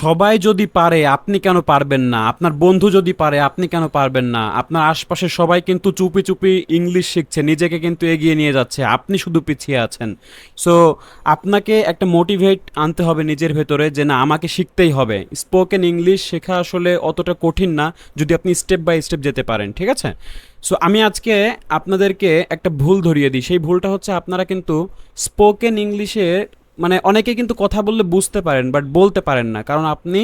সবাই যদি পারে, আপনি কেন পারবেন না? আপনার বন্ধু যদি পারে, আপনি কেন পারবেন না? আপনার আশপাশে সবাই কিন্তু চুপি চুপি ইংলিশ শিখছে, নিজেকে কিন্তু এগিয়ে নিয়ে যাচ্ছে, আপনি শুধু পিছিয়ে আছেন। সো আপনাকে একটা মোটিভেট আনতে হবে নিজের ভেতরে যে না, আমাকে শিখতেই হবে। স্পোকেন ইংলিশ শেখা আসলে অতটা কঠিন না, যদি আপনি স্টেপ বাই স্টেপ যেতে পারেন, ঠিক আছে? সো আমি আজকে আপনাদেরকে একটা ভুল ধরিয়ে দিই। সেই ভুলটা হচ্ছে আপনারা কিন্তু স্পোকেন ইংলিশে মানে অনেকে কিন্তু কথা বললে বুঝতে পারেন বাট বলতে পারেন না। কারণ আপনি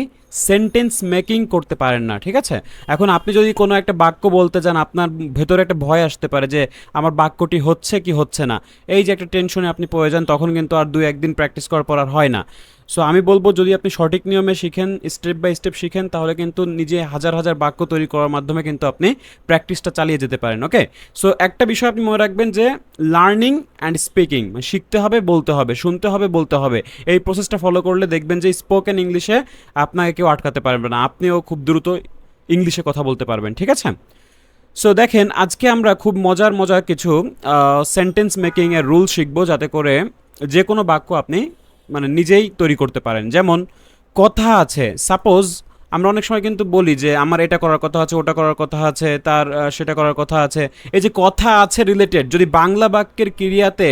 সেন্টেন্স মেকিং করতে পারেন না, ঠিক আছে? এখন আপনি যদি কোনো একটা বাক্য বলতে যান, আপনার ভেতরে একটা ভয় আসতে পারে যে, আমার বাক্যটি হচ্ছে কি হচ্ছে না? এই যে একটা টেনশনে আপনি পড়ে যান, তখন কিন্তু আর দু একদিন প্র্যাকটিস করার পর আর হয় না। সো আমি বলব যদি আপনি সঠিক নিয়মে শিখেন স্টেপ বাই স্টেপ শিখেন, তাহলে কিন্তু নিজে হাজার হাজার বাক্য তৈরি করার মাধ্যমে কিন্তু আপনি প্র্যাকটিসটা চালিয়ে যেতে পারেন ওকে সো একটা বিষয় আপনি মনে রাখবেন যে লার্নিং অ্যান্ড স্পিকিং শিখতে হবে, বলতে হবে, শুনতে হবে, বলতে হবে। এই প্রসেসটা ফলো করলে দেখবেন যে স্পোকেন ইংলিশে আপনাকে কেউ আটকাতে পারবে না, আপনিও খুব দ্রুত ইংলিশে কথা বলতে পারবেন, ঠিক আছে? সো দেখেন, আজকে আমরা খুব মজার মজার কিছু সেন্টেন্স মেকিংয়ের রুল শিখব যাতে করে যে কোনো বাক্য আপনি মানে নিজেই তৈরি করতে পারেন। যেমন কথা আছে সাপোজ আমরা অনেক সময় কিন্তু বলি যে আমার এটা করার কথা আছে, ওটা করার কথা আছে, তার সেটা করার কথা আছে। এই যে কথা আছে রিলেটেড যদি বাংলা বাক্যের ক্রিয়াতে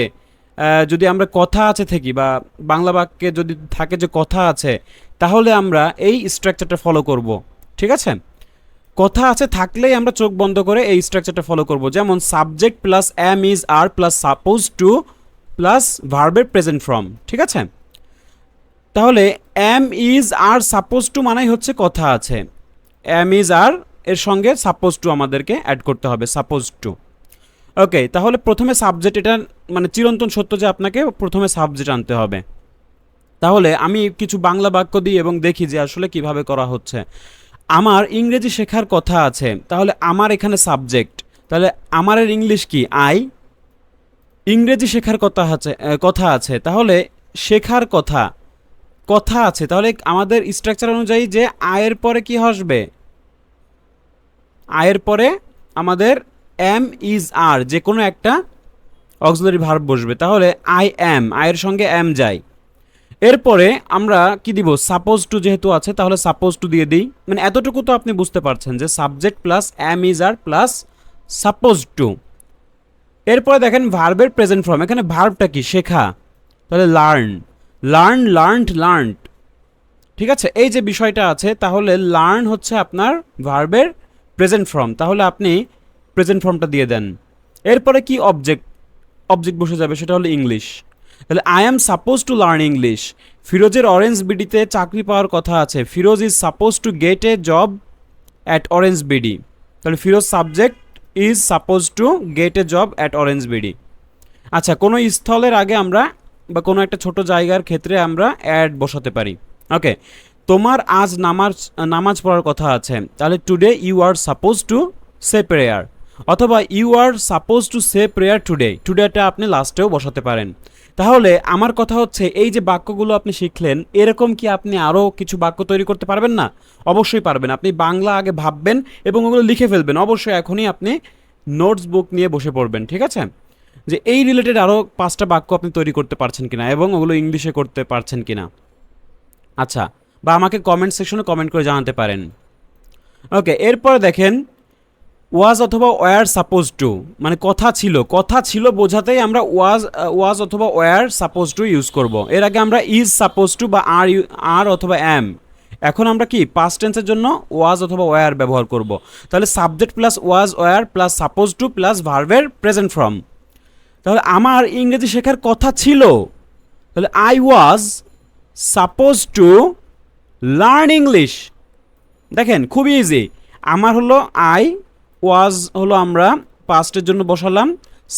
যদি আমরা কথা আছে থাকি বা বাংলা বাক্যে যদি থাকে যে কথা আছে, তাহলে আমরা এই স্ট্রাকচারটা ফলো করব। ঠিক আছে? কথা আছে থাকলেই আমরা চোখ বন্ধ করে এই স্ট্রাকচারটা ফলো করব। যেমন subject plus am is are plus suppose to plus ভার্বের প্রেজেন্ট ফর্ম ঠিক আছে? তাহলে am is are suppose to মানেই হচ্ছে কথা আছে। এম ইজ আর এর সঙ্গে সাপোজ টু আমাদেরকে অ্যাড করতে হবে সাপোজ টু ওকে তাহলে প্রথমে সাবজেক্ট এটা মানে চিরন্তন সত্য যে আপনাকে প্রথমে সাবজেক্ট আনতে হবে। তাহলে আমি কিছু বাংলা বাক্য দিই এবং দেখি যে আসলে কীভাবে করা হচ্ছে। আমার ইংরেজি শেখার কথা আছে, তাহলে আমার এখানে সাবজেক্ট তাহলে আমারের ইংলিশ কি? আই ইংরেজি শেখার কথা আছে কথা আছে। তাহলে শেখার কথা। কথা আছে, তাহলে আমাদের স্ট্রাকচার অনুযায়ী যে আয়ের পরে কি আসবে? আয়ের পরে আমাদের এম ইজ আর যে কোনো একটা অক্সিলারি ভার্ব বসবে, তাহলে আই এম আয়ের সঙ্গে এম যায়। এরপরে আমরা কি দিব? সাপোজ টু যেহেতু আছে, তাহলে সাপোজ টু দিয়ে দিই। মানে এতটুকু তো আপনি বুঝতে পারছেন যে subject plus am is are plus suppose to এরপরে দেখেন ভার্বের প্রেজেন্ট ফর্ম এখানে ভার্বটা কি? শেখা। তাহলে লার্ন লার্ন লার্নড লার্নড ঠিক আছে? এই যে বিষয়টা আছে, তাহলে লার্ন হচ্ছে আপনার ভার্বের প্রেজেন্ট ফর্ম তাহলে আপনি প্রেজেন্ট ফর্মটা দিয়ে দেন। এরপরে কি অবজেক্ট অবজেক্ট বসে যাবে, সেটা হলো ইংলিশ তাহলে I am suppose to learn English ফিরোজের Orange বিডিতে চাকরি পাওয়ার কথা আছে। Firoz is suppose to get a job at Orange BD তাহলে, Firoz subject is suppose to get a job at Orange BD আচ্ছা কোনো স্থলের আগে আমরা বা কোনো একটা ছোট জায়গার ক্ষেত্রে আমরা অ্যাড বসাতে পারি। ওকে তোমার আজ নামাজ নামাজ পড়ার কথা আছে। তাহলে today you are suppose to say prayer অথবা you are suppose to say prayer today টুডেটা আপনি লাস্টেও বসাতে পারেন। তাহলে আমার কথা হচ্ছে, এই যে বাক্যগুলো আপনি শিখলেন, এরকম কি আপনি আরও কিছু বাক্য তৈরি করতে পারবেন না? অবশ্যই পারবেন। আপনি বাংলা আগে ভাববেন এবং ওগুলো লিখে ফেলবেন। অবশ্যই এখনই আপনি নোটস বুক নিয়ে বসে পড়বেন, ঠিক আছে? যে এই রিলেটেড আরও পাঁচটা বাক্য আপনি তৈরি করতে পারছেন কিনা এবং ওগুলো ইংলিশে করতে পারছেন কিনা। আচ্ছা বা আমাকে কমেন্ট সেকশনে কমেন্ট করে জানাতে পারেন। ওকে এরপরে দেখেন ওয়াজ অথবা ওয়ার সাপোজ টু মানে কথা ছিল। কথা ছিল বোঝাতেই আমরা ওয়াজ ওয়াজ অথবা ওয়ার সাপোজ টু ইউজ করব। এর আগে আমরা ইজ সাপোজ টু বা আর আর অথবা অ্যাম এখন আমরা কি পাস্ট টেন্সের জন্য ওয়াজ অথবা ওয়ার ব্যবহার করব। তাহলে subject plus was were plus suppose to plus ভার্ভের present form তাহলে আমার ইংরেজি শেখার কথা ছিল। তাহলে I was suppose to learn English দেখেন খুবই ইজি আমার হলো আই ওয়াজ হলো আমরা পাস্টের জন্য বসালাম।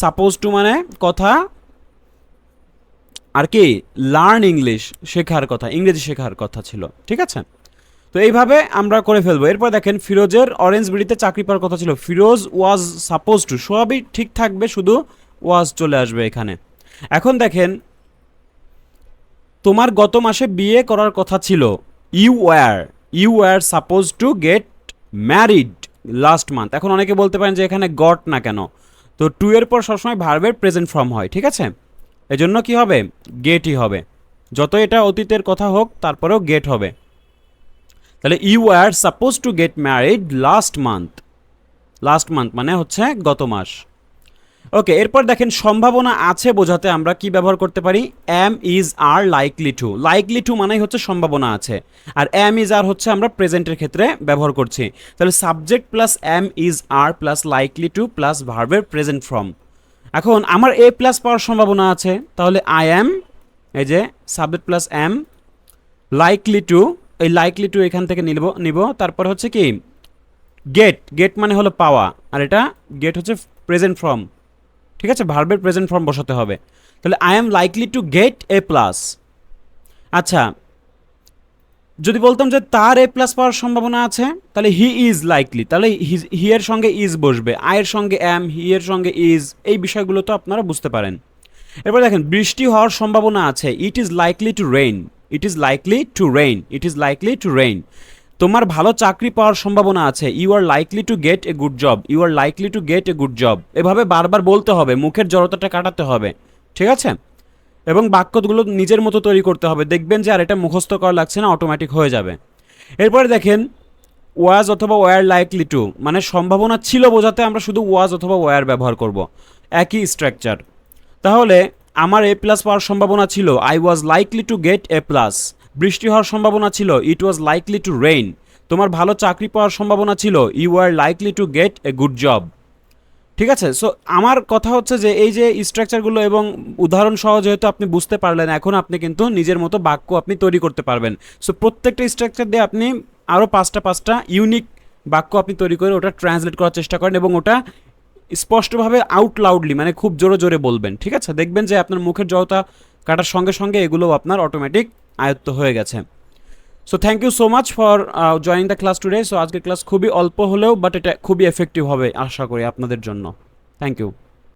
সাপোজ টু মানে কথা আর কি লার্ন ইংলিশ শেখার কথা, ইংরেজি শেখার কথা ছিল। ঠিক আছে? তো এইভাবে আমরা করে ফেলব। এরপর দেখেন, ফিরোজের অরেঞ্জ বিড়িতে চাকরি পাওয়ার কথা ছিল। ফিরোজ ওয়াজ সাপোজ টু সবই ঠিক থাকবে শুধু ওয়াজ চলে আসবে এখানে। এখন দেখেন, তোমার গত মাসে বিয়ে করার কথা ছিল। You were you were suppose to get married last month এখন অনেকে বলতে পারেন যে এখানে গট না কেন। তো টু এর পর সবসময় ভার্বের প্রেজেন্ট ফর্ম হয়, ঠিক আছে? এজন্য কি হবে? গেটই হবে। যত এটা অতীতের কথা হোক, তারপরেও গেট হবে। তাহলে you are suppose to get married last month last month মানে হচ্ছে গত মাস। ওকে এরপর দেখেন সম্ভাবনা আছে বোঝাতে আমরা কি ব্যবহার করতে পারি? Am is are likely to likely to মানেই হচ্ছে সম্ভাবনা আছে। আর এম ইজ আর হচ্ছে আমরা প্রেজেন্টের ক্ষেত্রে ব্যবহার করছি। তাহলে subject plus am is are plus likely to plus ভার্বের প্রেজেন্ট ফর্ম এখন আমার এ প্লাস পাওয়ার সম্ভাবনা আছে। তাহলে আই এম এই যে subject plus am likely to এই লাইকলি টু এখান থেকে নিব নিব। তারপর হচ্ছে কি? গেট গেট মানে হলো পাওয়া। আর এটা গেট হচ্ছে প্রেজেন্ট ফর্ম ঠিক আছে? ভার্বের প্রেজেন্ট ফর্ম বসাতে হবে। তাহলে I am likely to get A plus আচ্ছা যদি বলতাম যে তার এ প্লাস পাওয়ার সম্ভাবনা আছে, তাহলে হি ইজ লাইকলি তাহলে হি এর সঙ্গে ইজ বসবে। আয়ের সঙ্গে এম হি এর সঙ্গে ইজ এই বিষয়গুলো তো আপনারা বুঝতে পারেন। এরপর দেখেন, বৃষ্টি হওয়ার সম্ভাবনা আছে। It is likely to rain it is likely to rain it is likely to rain তোমার ভালো চাকরি পাওয়ার সম্ভাবনা আছে। You are likely to get a good job you are likely to get a good job এভাবে বারবার বলতে হবে, মুখের জড়তাটা কাটাতে হবে। ঠিক আছে? এবং বাক্যগুলো নিজের মতো তৈরি করতে হবে। দেখবেন যে আর এটা মুখস্থ করা লাগছে না অটোমেটিক হয়ে যাবে। এরপরে দেখেন ওয়াজ অথবা ওয়ার লাইকলি টু মানে সম্ভাবনা ছিল বোঝাতে আমরা শুধু ওয়াজ অথবা ওয়ার ব্যবহার করব। একই স্ট্রাকচার তাহলে আমার এ প্লাস পাওয়ার সম্ভাবনা ছিল। I was likely to get A plus বৃষ্টি হওয়ার সম্ভাবনা ছিল it was likely to rain তোমার ভালো চাকরি পাওয়ার সম্ভাবনা ছিল you are likely to get a good job ঠিক আছে সো আমার কথা হচ্ছে যে এই যে স্ট্রাকচারগুলো এবং উদাহরণ সহ যেহেতু আপনি বুঝতে পারলেন, এখন আপনি কিন্তু নিজের মতো বাক্য আপনি তৈরি করতে পারবেন। সো প্রত্যেকটা স্ট্রাকচার দিয়ে আপনি আরও পাঁচটা পাঁচটা ইউনিক বাক্য আপনি তৈরি করে ওটা ট্রান্সলেট করার চেষ্টা করেন এবং ওটা স্পষ্টভাবে আউট লাউডলি মানে খুব জোরে জোরে বলবেন। ঠিক আছে, দেখবেন যে আপনার মুখের জড়তা কাটার সঙ্গে সঙ্গে এগুলো আপনার অটোমেটিক আয়ত্ত হয়ে গেছে। So thank you so much for joining the class today so আজকের ক্লাস খুবই অল্প হলেও বাট এটা খুবই এফেক্টিভ হবে, আশা করি আপনাদের জন্য। Thank you